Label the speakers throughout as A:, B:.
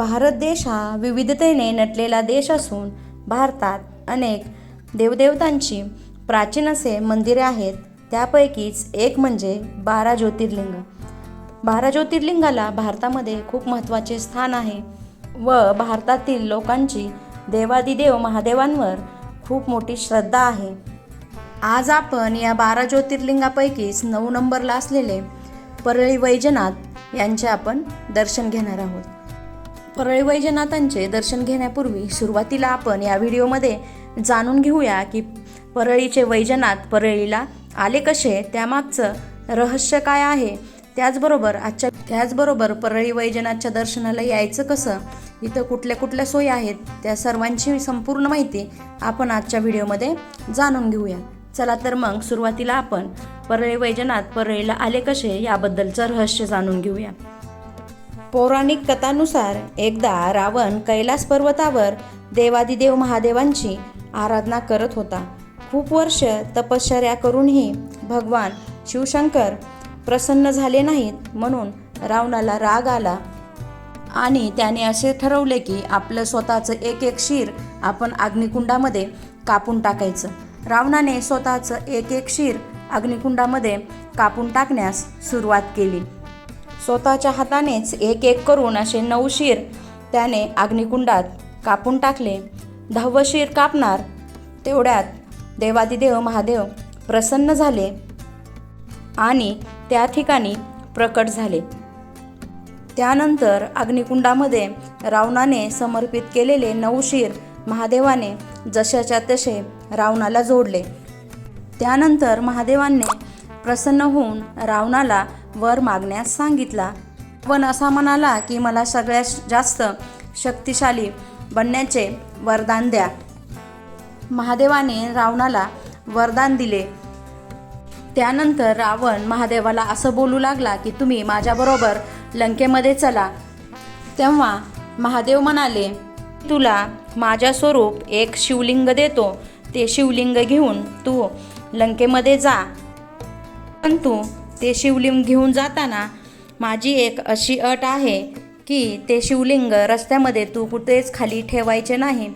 A: भारत देश हा विविधतेने नटलेला देश असून भारतात अनेक देवदेवतांची प्राचीन असे मंदिरे आहेत. त्यापैकीच एक म्हणजे बारा ज्योतिर्लिंग. बारा ज्योतिर्लिंगाला भारतामध्ये खूप महत्त्वाचे स्थान आहे व भारतातील लोकांची देवादिदेव महादेवांवर खूप मोठी श्रद्धा आहे. आज आपण या बारा ज्योतिर्लिंगापैकीच नऊ नंबरला असलेले परळी वैजनाथ यांचे आपण दर्शन घेणार आहोत. परळी वैजनाथांचे दर्शन घेण्यापूर्वी सुरुवातीला आपण या व्हिडिओमध्ये जाणून घेऊया की परळीचे वैजनाथ परळीला आले कसे त्यामागचं रहस्य काय आहे? त्याचबरोबर आजच्या त्याचबरोबर परळी वैजनाथच्या दर्शनाला यायचं कसं? इथं कुठल्या कुठल्या सोयी आहेत? त्या सर्वांची संपूर्ण माहिती आपण आजच्या व्हिडिओमध्ये जाणून घेऊया. चला तर मग सुरुवातीला आपण परळी वैजनाथ परळीला आले कसे याबद्दलचं रहस्य जाणून घेऊया. पौराणिक कथानुसार एकदा रावण कैलास पर्वतावर देवादिदेव महादेवांची आराधना करत होता. खूप वर्ष तपश्चर्या करूनही भगवान शिवशंकर प्रसन्न झाले नाहीत म्हणून रावणाला राग आला. आणि त्याने असे ठरवले की आपलं स्वतःचं एक एक शिर आपण अग्निकुंडामध्ये कापून टाकायचं. रावणाने स्वतःचं एक एक शिर अग्निकुंडामध्ये कापून टाकण्यास सुरुवात केली. स्वतःच्या हातानेच एक एक करून असे नऊ शिर त्याने अग्निकुंडात कापून टाकले. दहावं शिर कापणार. तेवढ्यात देवादिदेव महादेव प्रसन्न झाले आणि त्या ठिकाणी प्रकट झाले. त्यानंतर अग्निकुंडामध्ये रावणाने समर्पित केलेले नऊ शिर महादेवाने जशाच्या तसे रावणाला जोडले. त्यानंतर महादेवांनी प्रसन्न होऊन रावणाला वर मागण्यास सांगितला. पण असा म्हणाला की मला सगळ्यात जास्त शक्तिशाली बनण्याचे वरदान द्या. महादेवाने रावणाला वरदान दिले. त्यानंतर रावण महादेवाला असं बोलू लागला की तुम्ही माझ्याबरोबर लंकेमध्ये चला. तेव्हा महादेव म्हणाले तुला माझ्या स्वरूप एक शिवलिंग देतो. ते शिवलिंग घेऊन तू लंकेमध्ये जा. परंतु ते शिवलिंग घेऊन जाताना माझी एक अशी अट आहे की ते शिवलिंग रस्त्यामध्ये तू कुठेच खाली ठेवायचे नाही.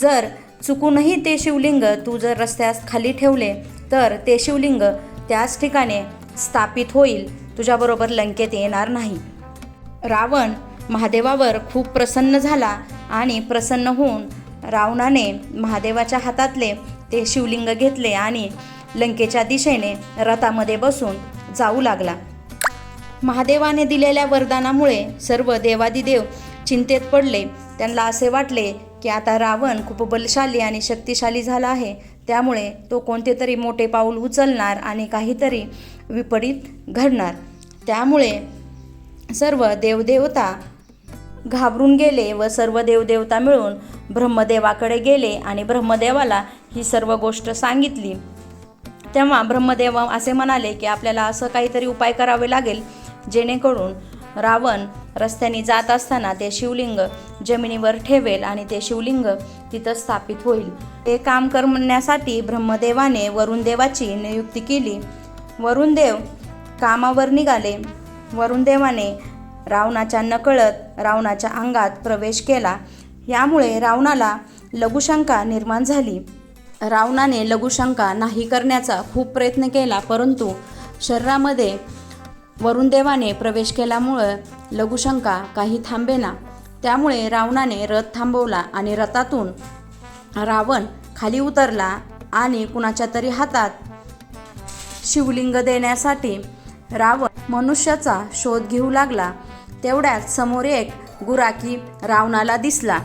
A: जर चुकूनही ते शिवलिंग तू जर रस्त्यास खाली ठेवले तर ते शिवलिंग त्याच ठिकाणी स्थापित होईल. तुझ्याबरोबर लंकेत येणार नाही. रावण महादेवावर खूप प्रसन्न झाला आणि प्रसन्न होऊन रावणाने महादेवाच्या हातातले ते शिवलिंग घेतले आणि लंकेच्या दिशेने रथामध्ये बसून जाऊ लागला. महादेवाने दिलेल्या वरदानामुळे सर्व देवादिदेव चिंतेत पडले. त्यांना असे वाटले की आता रावण खूप बलशाली आणि शक्तिशाली झाला आहे. त्यामुळे तो कोणते तरी मोठे पाऊल उचलणार आणि काहीतरी विपरीत घडणार. त्यामुळे सर्व देवदेवता घाबरून गेले व सर्व देवदेवता मिळून ब्रह्मदेवाकडे गेले आणि ब्रह्मदेवाला ही सर्व गोष्ट सांगितली. तेव्हा ब्रह्मदेव असे म्हणाले की आपल्याला असं काहीतरी उपाय करावे लागेल जेणेकरून रावण रस्त्याने जात असताना ते शिवलिंग जमिनीवर ठेवेल आणि ते शिवलिंग तिथं स्थापित होईल. ते काम करण्यासाठी ब्रह्मदेवाने वरुणदेवाची नियुक्ती केली. वरुणदेव कामावर निघाले. वरुणदेवाने रावणाच्या नकळत रावणाच्या अंगात प्रवेश केला. यामुळे रावणाला लघुशंका निर्माण झाली. रावणाने लघुशंका नाही करण्याचा खूप प्रयत्न केला परंतु शरीरामध्ये वरुणदेवाने प्रवेश केल्यामुळं लघुशंका काही थांबेना. त्यामुळे रावणाने रथ थांबवला आणि रथातून रावण खाली उतरला आणि कुणाच्या तरी हातात शिवलिंग देण्यासाठी रावण मनुष्याचा शोध घेऊ लागला. तेवढ्यात समोर एक गुराकी रावणाला दिसला.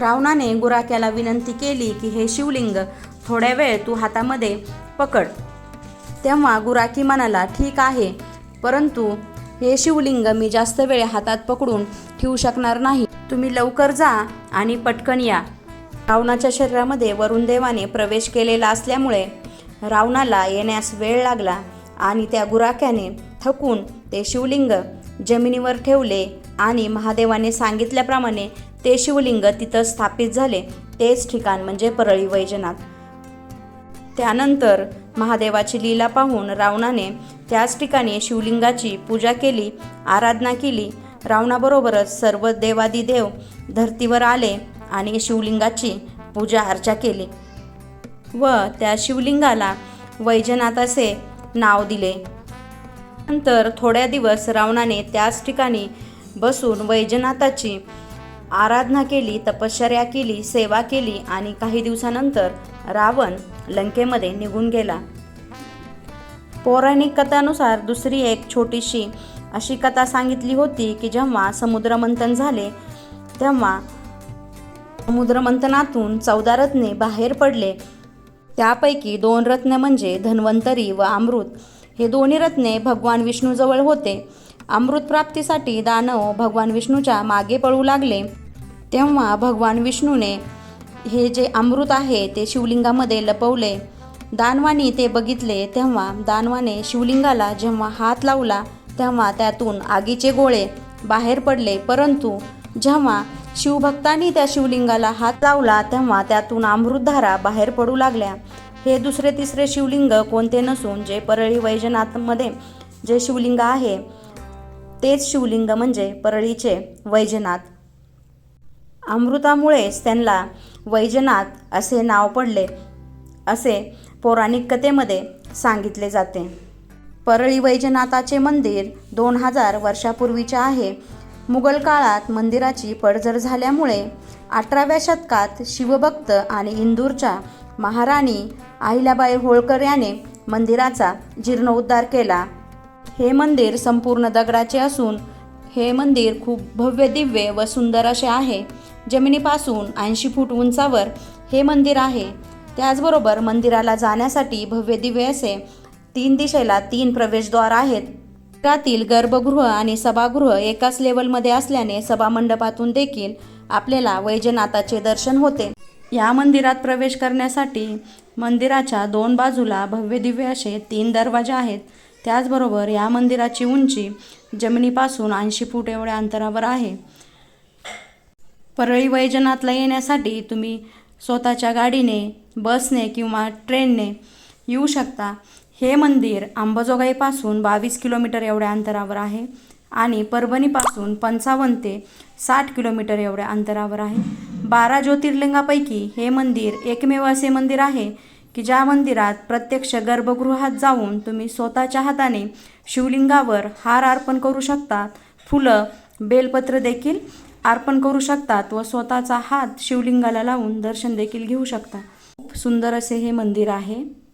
A: रावणाने गुराक्याला विनंती केली की हे शिवलिंग थोड्या वेळ तू हातामध्ये पकड. तेव्हा गुराकी म्हणाला ठीक आहे. परंतु हे शिवलिंग मी जास्त वेळ हातात पकडून ठेवू शकणार नाही. तुम्ही लवकर जा आणि पटकन या. रावणाच्या शरीरामध्ये वरुणदेवाने प्रवेश केलेला असल्यामुळे रावणाला येण्यास वेळ लागला आणि त्या गुराक्याने थकून ते शिवलिंग जमिनीवर ठेवले आणि महादेवाने सांगितल्याप्रमाणे ते शिवलिंग तिथं स्थापित झाले तेच ठिकाण म्हणजे परळी वैजनाथ. त्यानंतर महादेवाची लीला पाहून रावणाने त्याच ठिकाणी शिवलिंगाची पूजा केली आराधना केली. रावणाबरोबरच सर्व देवादिदेव धर्तीवर आले आणि शिवलिंगाची पूजा अर्चा केली व त्या शिवलिंगाला वैजनाथ असे नाव दिले. नंतर थोड्या दिवस रावणाने त्याच ठिकाणी बसून वैजनाथाची आराधना केली तपश्चर्या केली सेवा केली आणि काही दिवसानंतर रावण लंकेमध्ये निघून गेला. पौराणिक कथानुसार दुसरी एक छोटीशी अशी कथा सांगितली होती की जेव्हा समुद्रमंथन झाले तेव्हा समुद्रमंथनातून चौदा रत्ने बाहेर पडले. त्यापैकी दोन रत्ने म्हणजे धन्वंतरी व अमृत. हे दोन्ही रत्ने भगवान विष्णूजवळ होते. अमृतप्राप्तीसाठी दानव भगवान विष्णूच्या मागे पळू लागले. तेव्हा भगवान विष्णूने हे जे अमृत आहे ते शिवलिंगामध्ये लपवले. दानवानी ते बघितले तेव्हा दानवाने शिवलिंगाला जेव्हा हात लावला तेव्हा त्यातून आगीचे गोळे बाहेर पडले. परंतु जेव्हा शिवभक्तांनी त्या शिवलिंगाला हात लावला तेव्हा त्यातून अमृतधारा बाहेर पडू लागल्या. हे दुसरे तिसरे शिवलिंग कोणते नसून जे परळी वैजनाथमध्ये जे शिवलिंग आहे तेच शिवलिंग म्हणजे परळीचे वैजनाथ. अमृतामुळेच त्यांना वैजनाथ असे नाव पडले असे पौराणिक कथेमध्ये सांगितले जाते. परळी वैजनाथाचे मंदिर दोन हजार वर्षापूर्वीचे आहे. मुघल काळात मंदिराची पडझड झाल्यामुळे अठराव्या शतकात शिवभक्त आणि इंदूरच्या महाराणी अहिल्याबाई होळकर याने मंदिराचा जीर्णोद्धार केला. हे मंदिर संपूर्ण दगडाचे असून हे मंदिर खूप भव्य दिव्य व सुंदर असे आहे. जमिनीपासून ऐंशी फूट उंचावर हे मंदिर आहे. त्याचबरोबर मंदिराला जाण्यासाठी भव्य दिव्य असे तीन दिशेला तीन प्रवेशद्वार आहेत. त्यातील गर्भगृह आणि सभागृह एकाच लेवलमध्ये असल्याने सभामंडपातून देखील आपल्याला वैजनाथाचे दर्शन होते. या मंदिरात प्रवेश करण्यासाठी मंदिराच्या दोन बाजूला भव्य दिव्य असे तीन दरवाजे आहेत. त्याचबरोबर या मंदिराची उंची जमिनीपासून ऐंशी फूट एवढ्या अंतरावर आहे. परळी वैजनाथला येण्यासाठी तुम्ही स्वतःच्या गाडीने बसने किंवा ट्रेनने येऊ शकता. हे मंदिर अंबाजोगाईपासून बावीस किलोमीटर एवढ्या अंतरावर आहे आणि परभणीपासून पंचावन्न ते साठ किलोमीटर एवढ्या अंतरावर आहे. बारा ज्योतिर्लिंगापैकी हे मंदिर एकमेव असे मंदिर आहे की ज्या मंदिरात प्रत्यक्ष गर्भगृहात जाऊन तुम्ही स्वतःच्या हाताने शिवलिंगावर हार अर्पण करू शकतात फुलं बेलपत्र देखील अर्पण करू शकतात व स्वतःचा हात शिवलिंगाला लावून दर्शन देखील घेऊ शकता. खूप सुंदर असे हे मंदिर आहे.